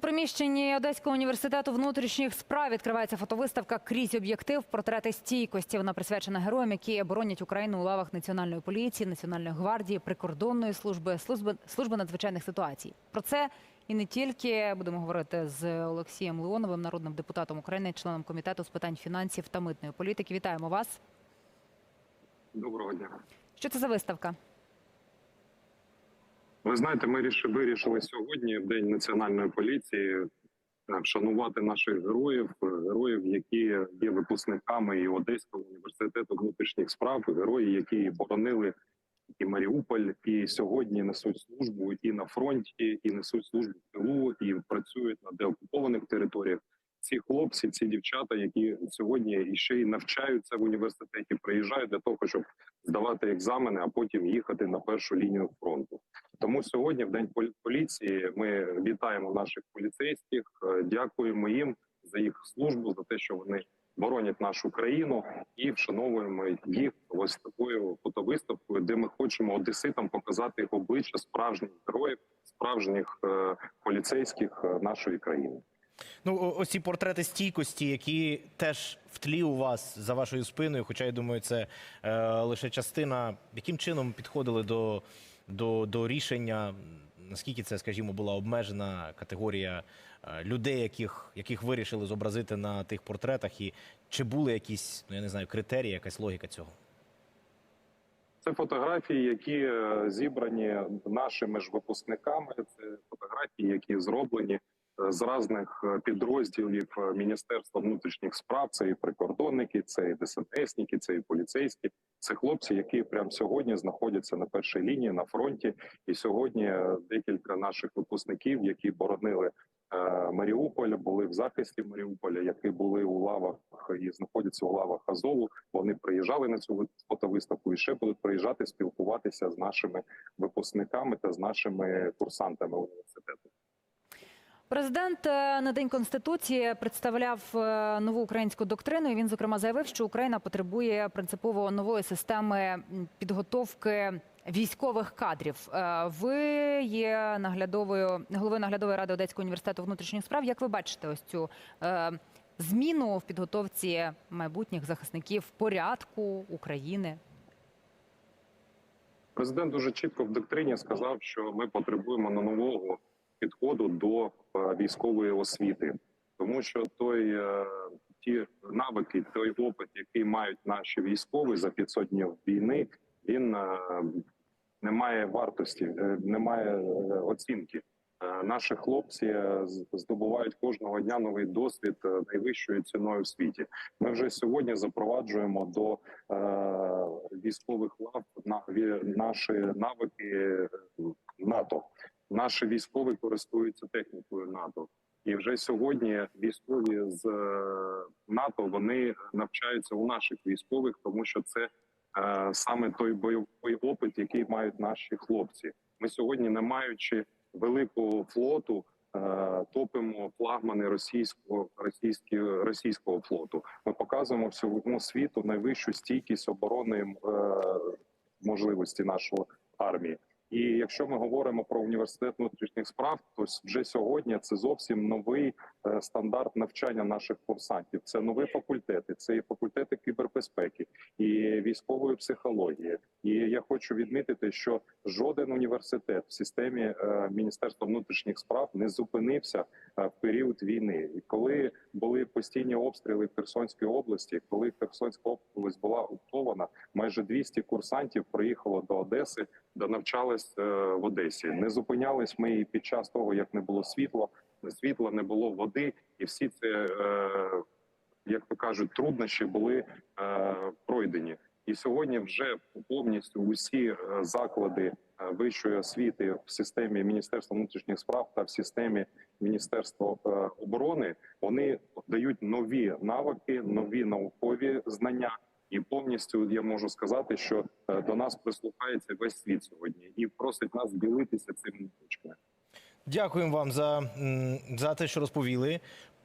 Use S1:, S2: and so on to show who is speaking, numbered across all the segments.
S1: У приміщенні Одеського університету внутрішніх справ відкривається фотовиставка крізь об'єктив портрети стійкості. Вона присвячена героям, які боронять Україну у лавах національної поліції, національної гвардії, прикордонної служби, служби служби надзвичайних ситуацій. Про це і не тільки будемо говорити з Олексієм Леоновим, народним депутатом України, членом комітету з питань фінансів та митної політики. Вітаємо вас.
S2: Доброго дня.
S1: Що це за виставка?
S2: Ви знаєте, ми ріш- вирішили сьогодні, в День національної поліції, е, вшанувати наших героїв, е, героїв, які є випускниками і Одеського університету внутрішніх справ, герої, які боронили і Маріуполь, і сьогодні несуть службу і на фронті, і несуть службу в тилу, і працюють на деокупованих територіях. Ці хлопці, ці дівчата, які сьогодні ще й навчаються в університеті, приїжджають для того, щоб здавати екзамени, а потім їхати на першу лінію фронту. Тому сьогодні, в день полі- поліції, ми вітаємо наших поліцейських, е, дякуємо їм за їх службу, за те, що вони боронять нашу країну, і вшановуємо їх ось такою фотовиставкою, де ми хочемо одеситам показати обличчя справжніх героїв, справжніх е, поліцейських е, нашої країни.
S3: Ну, ось ці портрети стійкості, які теж в тлі у вас за вашою спиною, хоча я думаю, це е, лише частина. Яким чином підходили до, до, до рішення? Наскільки це, скажімо, була обмежена категорія е, людей, яких, яких вирішили зобразити на тих портретах, і чи були якісь, ну я не знаю, критерії, якась логіка цього?
S2: Це фотографії, які е, зібрані нашими ж випускниками. Це фотографії, які зроблені з різних е, підрозділів е, Міністерства внутрішніх справ. Це і прикордонники, це і ДСНСники, це і поліцейські. Це хлопці, які прямо сьогодні знаходяться на першій лінії на фронті. І сьогодні е, декілька наших випускників, які боронили Маріуполь, були в захисті Маріуполя, які були у лавах і знаходяться у лавах Азову. Вони приїжджали на цю фотовиставку і ще будуть приїжджати спілкуватися з нашими випускниками та з нашими курсантами університету.
S1: Президент е, на день конституції представляв е, нову українську доктрину. і Він зокрема заявив, що Україна потребує принципово нової системи підготовки військових кадрів. Е, Ви є наглядовою головою наглядової ради Одеського університету внутрішніх справ. Як ви бачите ось цю зміну в підготовці майбутніх захисників порядку України?
S2: Президент дуже чітко в доктрині сказав, що ми потребуємо на нового підходу до е, військової освіти, тому що той е, ті навики, той опит, який мають наші військові за 500 днів війни, він е, не має вартості, не має оцінки. Наші хлопці здобувають кожного дня новий досвід найвищою ціною в світі. Ми вже сьогодні запроваджуємо до військових лав на наші навики НАТО. Наші військові користуються технікою НАТО. І вже сьогодні військові з е, НАТО вони навчаються у наших військових, тому що це е, саме той бойовий опит, який мають наші хлопці. Ми сьогодні, не маючи великого флоту, е, топимо флагмани російського російські, російського флоту. Ми показуємо всьому світу найвищу стійкість оборони е, можливості нашої армії. І якщо ми говоримо про університет внутрішніх справ, то вже сьогодні це зовсім новий стандарт навчання наших курсантів. Це нові факультети, це і факультети кібербезпеки, і військової психології. І я хочу відмітити, що жоден університет в системі е, Міністерства внутрішніх справ не зупинився е, в період війни. І коли були постійні обстріли в Херсонській області, коли Херсонська область була окупована, майже 200 курсантів приїхало до Одеси, де навчались е, в Одесі. Не зупинялись ми і під час того, як не було світла, світла, не було води, і всі це, е, як то кажуть, труднощі були е, пройдені. І сьогодні вже повністю усі е, заклади вищої освіти в системі Міністерства внутрішніх справ та в системі Міністерства оборони вони дають нові навики, нові наукові знання. І повністю я можу сказати, що до нас прислухається весь світ сьогодні і просить нас ділитися цими навичками.
S3: Дякуємо вам за, за те, що розповіли.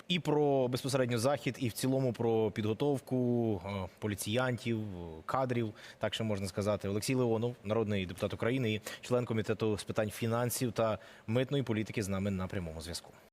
S3: І про безпосередньо захід, і в цілому про підготовку е, поліціянтів, кадрів, так що можна сказати. Олексій Леонов, народний депутат України, і член комітету з питань фінансів та митної політики, з нами на прямому зв'язку.